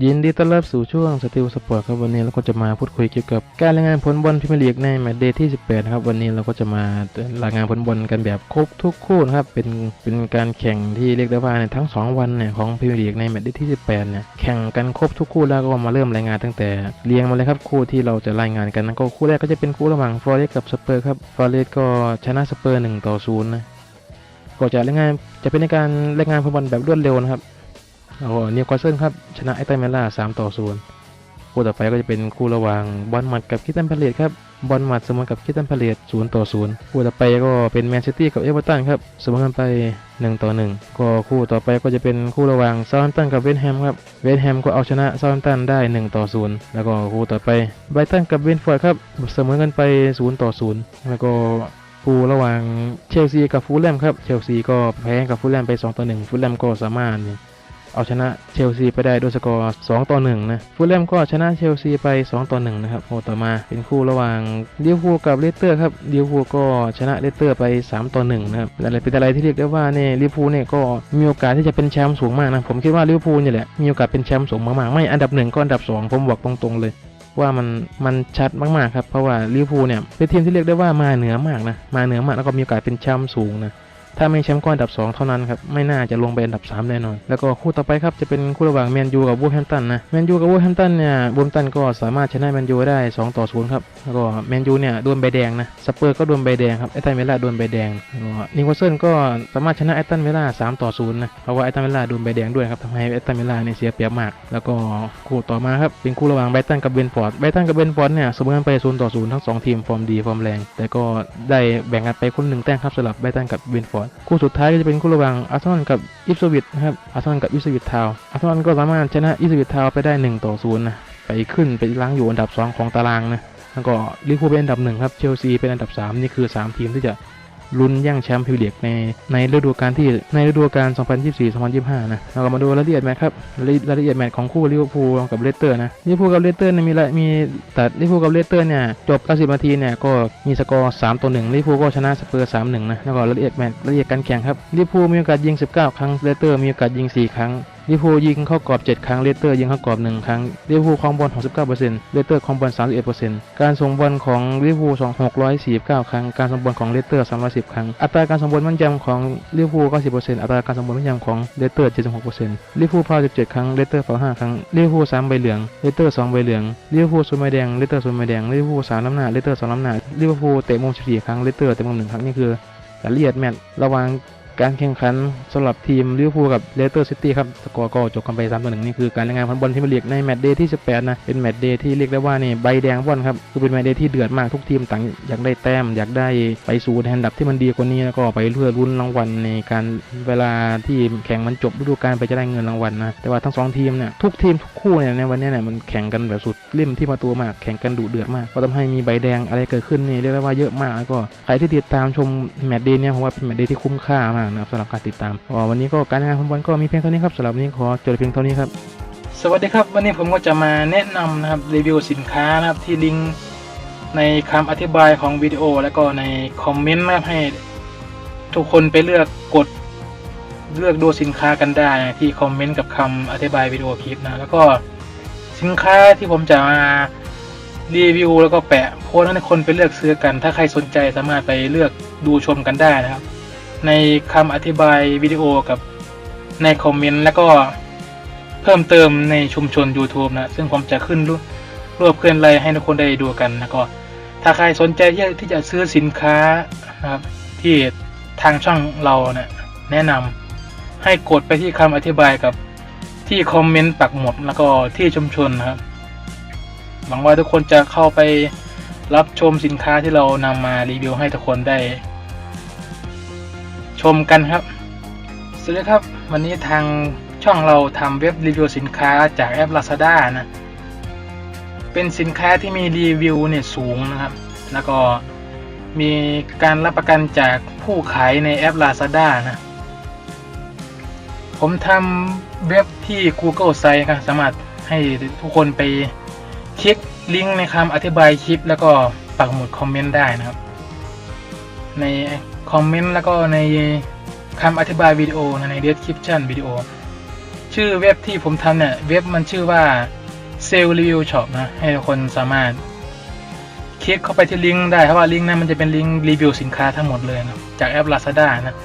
ยินดีต้อนรับสู่ช่วงสติลสปอร์ตครับวันนี้เราก็จะมาพูดคุยเกี่ยวกับการรายงานผลบอลพรีเมียร์ลีกในแมตช์เดย์ที่ 18นะครับวันนี้เราก็จะมารายงานผลบอลกันแบบครบทุกคู่นะครับเป็นเป็นการแข่งที่เรียกได้ว่าในทั้ง 2 วันเนี่ยของพรีเมียร์ลีกในแมตช์เดย์ที่ 18เนี่ยแข่งกันครบทุกคู่แล้วก็มาเริ่มรายงานตั้งแต่เรียงมาเลยครับคู่ที่เราจะรายงานกันนั่นก็คู่แรกก็จะเป็นคู่ระหว่างฟอร์เรสกับสเปอร์ครับฟอร์เรสก็ชนะสเปอร์1ต่อ0นะก็จะรายงานจะเป็นในการรายงานผลบอลแบบรวดเร็วนะครับ โอ้โหนิวคาสเซิลครับ ชนะไอตันเมล่า3ต่อ0คู่ต่อไปก็จะเป็นคู่ระหว่างบอลมัดกับคิตตันพาเลตครับบอลมัดเสมอกับคิตตันพาเลต0ต่อ0คู่ต่อไปก็เป็นแมนซิตี้กับเอเวอร์ตันครับเสมอกันไป1ต่อ1ก็คู่ต่อไปก็จะเป็นคู่ระหว่างเซาท์ตันกับเวสต์แฮมครับเวสต์แฮมก็เอาชนะเซาท์ตันได้1ต่อ0แล้วก็คู่ต่อไปไบรตันกับเวนฟอร์ดครับเสมอกันไป0ต่อ0แล้วก็คู่ระหว่างเชลซีกับฟูลแลมครับเชลซีก็แพ้กับฟูลแลมไป2ต่อ1ฟูลแลมก็สามารถ เอาชนะเชลซีไปได้ด้วยสกอร์2ต่อ1นะฟูลแลมก็ชนะเชลซีไป 2 ต่อ1นะครับโอ้ต่อมาเป็นคู่ระหว่างลิเวอร์พูลกับเลสเตอร์ครับลิเวอร์พูลก็ชนะเลสเตอร์ไป 3 ต่อ1นะครับอะไรเป็นอะไรที่เรียกได้ว่าเนี่ยลิเวอร์พูลเนี่ยก็มีโอกาสที่จะเป็นแชมป์สูงมากนะผมคิดว่าลิเวอร์พูลเนี่ยแหละมีโอกาสเป็นแชมป์สูงมากๆไม่อันดับหนึ่งก็อันดับ 2 ผมบอกตรงๆเลยว่ามันมันชัดมากๆครับเพราะว่าลิเวอร์พูลเนี่ยเป็นทีมที่เรียกได้ว่ามาเหนือมากนะมาเหนือมากแล้วก็มีโอกาสเป็นแชมป์สูงนะ ถ้าไม่แชมป์ก็อันดับ 2 เท่านั้นครับ ไม่น่าจะลงไปอันดับ 3 แน่นอน แล้วก็คู่ต่อไปครับจะเป็นคู่ระหว่างแมนยูกับวูแฮมตันนะแมนยูกับวูแฮมตันเนี่ยวูแฮมตันก็สามารถชนะแมนยูได้ 2 ต่อ 0 ครับ แล้วก็แมนยูเนี่ยโดนใบแดงนะสเปอร์ก็โดนใบแดงครับไอตันเมล่าโดนใบแดงแล้วก็นิวคาสเซิลก็สามารถชนะไอตันเมล่า3ต่อ0นะเพราะว่าไอตันเมล่าโดนใบแดงด้วยครับทำให้ไอตันเมล่าเนี่ยเสียเปรียบมาก แล้วก็คู่ต่อมาครับเป็นคู่ระหว่างไบตันกับเบนฟอร์ดไบตันกับเบนฟอร์ดเนี่ยเสมอกันไป0ต่อ0ทั้งสองทีมฟอร์มดีฟอร์มแรงแต่ก็ได้แบ่งกันไปคนหนึ่งแต้มครับสำหรับไบตันกับเบนฟอร์ดคู่สุดท้ายก็จะเป็นคู่ระหว่างอาร์เซนอลกับอิฟสวิตนะครับอาร์เซนอลกับอิฟสวิตทาวอาร์เซนอลก็สามารถชนะอิฟสวิตทาวไปได้1ต่อ0นะไปขึ้นไปล้างอยู่อันดับ 2 ของตารางนะแล้วก็ลิเวอร์พูลเป็นอันดับหนึ่งครับเชลซีเป็นอันดับ 3 นี่คือ 3 ทีมที่จะ ลุ้นแย่งแชมป์พรีเมียร์ลีกในในฤดูกาลที่ในฤดูกาล 2024-2025 นะเราก็มาดูรายละเอียดแมตช์ครับรายละเอียดแมตช์ของคู่ลิเวอร์พูลกับเลสเตอร์นะลิเวอร์พูลกับเลสเตอร์เนี่ยมีละมีแต่ลิเวอร์พูลกับเลสเตอร์เนี่ยจบ 90 นาทีเนี่ยก็มีสกอร์ 3 ต่อ 1ลิเวอร์พูลก็ชนะสเปอร์ 3-1 นะแล้วก็รายละเอียดแมตช์รายละเอียดการแข่งครับลิเวอร์พูลมีโอกาสยิง 19 ครั้งเลสเตอร์มีโอกาสยิง 4 ครั้งลิเวอร์พูลยิงเข้ากรอบ 7 ครั้งเลสเตอร์ยิงเข้ากรอบ 1 ครั้งลิเวอร์พูลครองบอล69%เลสเตอร์ครองบอล31%การส่งบอลของลิเวอร์พูล649 ครั้ง การส่งบอลของเลสเตอร์310 ครั้ง อัตราการส่งบอลแม่นยำของลิเวอร์พูล90%อัตราการส่งบอลแม่นยำของเลสเตอร์76%ลิเวอร์พูลฟาวล์17 ครั้งเลสเตอร์ฟาวล์5ครั้งลิเวอร์พูล3ใบเหลืองเลสเตอร์2ใบเหลืองลิเวอร์พูลศูนย์ใบแดงเลสเตอร์ศูนย์ใบแดงลิเวอร์พูล3ล้ำหน้าเลสเตอร์2ล้ำหน้าลิเวอร์พูลเตะมุม14ครั้งเลสเตอร์เตะมุม1ครั้งนี่คือรายละเอียดแมตช์ระหว่าง การแข่งขันสำหรับทีมลิเวอร์พูลกับเลสเตอร์ซิตี้ครับสกอร์ก็จบกันไป3ต่อ1นี่คือการรายงานผลบอลที่มาเรียกในแมตช์เดย์ที่ 18 นะ เป็นแมตช์เดย์ที่เรียกได้ว่านี่ใบแดงบอลครับ คือเป็นแมตช์เดย์ที่เดือดมากทุกทีมต่างอยากได้แต้ม อยากได้ไปสู่แทนดับที่มันดีกว่านี้แล้วก็ไปเพื่อลุ้นรางวัลในการเวลาที่แข่งมันจบฤดูกาลไปจะได้เงินรางวัลนะ แต่ว่าทั้งสองทีมเนี่ยทุกทีมทุกคู่เนี่ยในวันนี้เนี่ยมันแข่งกันแบบสุดเล่มที่มาตัวมากแข่งกันดุเดือดมากก็ทำให้มีใบแดงอะไรเกิดขึ้นนี่เรียกได้ว่าเยอะมากแล้วก็ใครที่ติดตามชมแมตช์เดย์เนี่ยผมว่าเป็นแมตช์เดย์ที่คุ้มค่ามากนะครับสำหรับการติดตามวันนี้ก็การงานของบอลก็มีเพียงเท่านี้ครับสำหรับวันนี้ขอจบเพียงเท่านี้ครับ สวัสดีครับ วันนี้ผมก็จะมาแนะนำนะครับรีวิวสินค้านะครับที่ลิงก์ในคำอธิบายของวิดีโอ แล้วก็ในคอมเมนต์นะครับให้ทุกคนไปเลือกกดเลือกดูสินค้ากันได้นะที่คอมเมนต์กับคำอธิบายวิดีโอคลิปนะแล้วก็สินค้าที่ผมจะมารีวิวแล้วก็แปะโพสต์ให้คนไปเลือกซื้อกัน ถ้าใครสนใจสามารถไปเลือกดูชมกันได้นะครับ ในคำอธิบายวิดีโอกับในคอมเมนต์แล้วก็เพิ่มเติมในชุมชน YouTube นะ ซึ่งผมจะขึ้นรูปรวบเคลื่อนไลให้ทุกคนได้ดูกันแล้วก็ ถ้าใครสนใจที่จะซื้อสินค้านะครับ ที่ทางช่องเรานะแนะนำให้กดไปที่คำอธิบายกับที่คอมเมนต์ปักหมุดแล้วก็ที่ชุมชนนะครับหวังว่าทุกคนจะเข้าไปรับชมสินค้าที่เรานำมารีวิวให้ทุกคนได้ ชมกันครับ สวัสดีครับ วันนี้ทางช่องเราทำเว็บรีวิวสินค้าจากแอป Lazada นะ เป็นสินค้าที่มีรีวิวเนี่ยสูงนะครับ แล้วก็มีการรับประกันจากผู้ขายในแอป Lazada นะ ผมทำเว็บที่ Google Site ครับสามารถให้ทุกคนไปคลิกลิงก์ในคำอธิบายคลิป แล้วก็ปักหมุดคอมเมนต์ได้นะครับ ใน คอมเมนต์แล้วก็ในคำอธิบายวิดีโอนะใน description วิดีโอ ชื่อเว็บที่ผมทำเนี่ย เว็บมันชื่อว่า s a l e Review Shop นะ ให้คนสามารถ คลิกเข้าไปที่ลิงก์ได้เพราะว่าลิงก์นั้นมันจะเป็นลิงก์รีวิวสินค้าทั้งหมดเลยนะจากแอป Lazada นะ